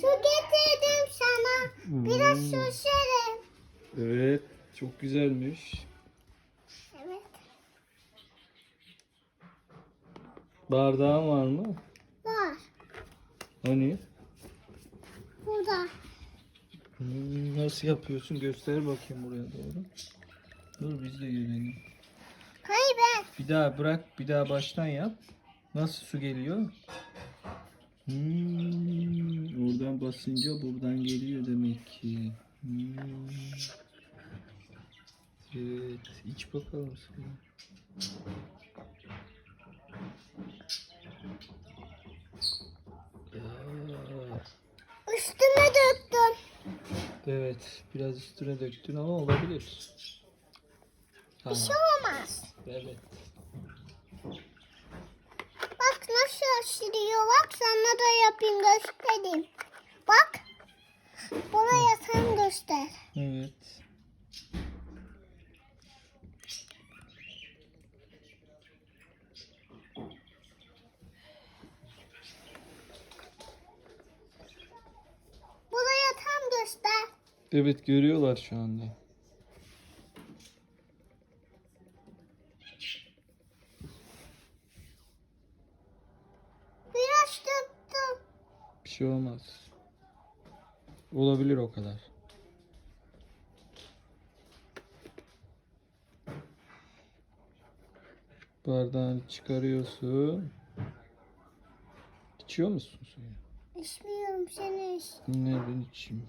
Su getirdim sana. Biraz su içerim. Evet. Çok güzelmiş. Evet. Bardağın var mı? Var. Hani? Burada. Hmm, nasıl yapıyorsun? Göster bakayım buraya doğru. Dur biz de görelim. Hayır ben. Bir daha bırak. Bir daha baştan yap. Nasıl su geliyor? Hmm, basınca buradan geliyor demek ki. Hmm. Evet. iç bakalım. Aa, Üstüme döktüm. Evet. Biraz üstüne döktün ama olabilir. Bir Tamam. şey olmaz. Evet. Bak nasıl aşırıyor. Bak sana da yapayım göstereyim. Bak. Buraya sen göster. Evet. Buraya tam göster. Evet görüyorlar şu anda. Biraz döktüm. Bir şey olmaz. Olabilir o kadar. Bardağını çıkarıyorsun. İçiyor musun suyu? İçmiyorum seni iç. Nereden içeyim?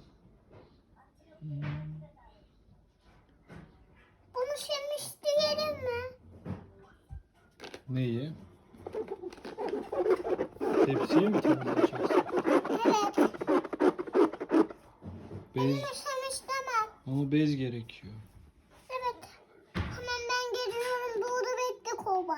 Bunu şimdi isteyelim mi? Neyi? Tepsiyi mi temizleyeceksin? Evet. Bez, istemem. ama bez gerekiyor. Evet. Hemen ben geliyorum. Doğru bekle kova.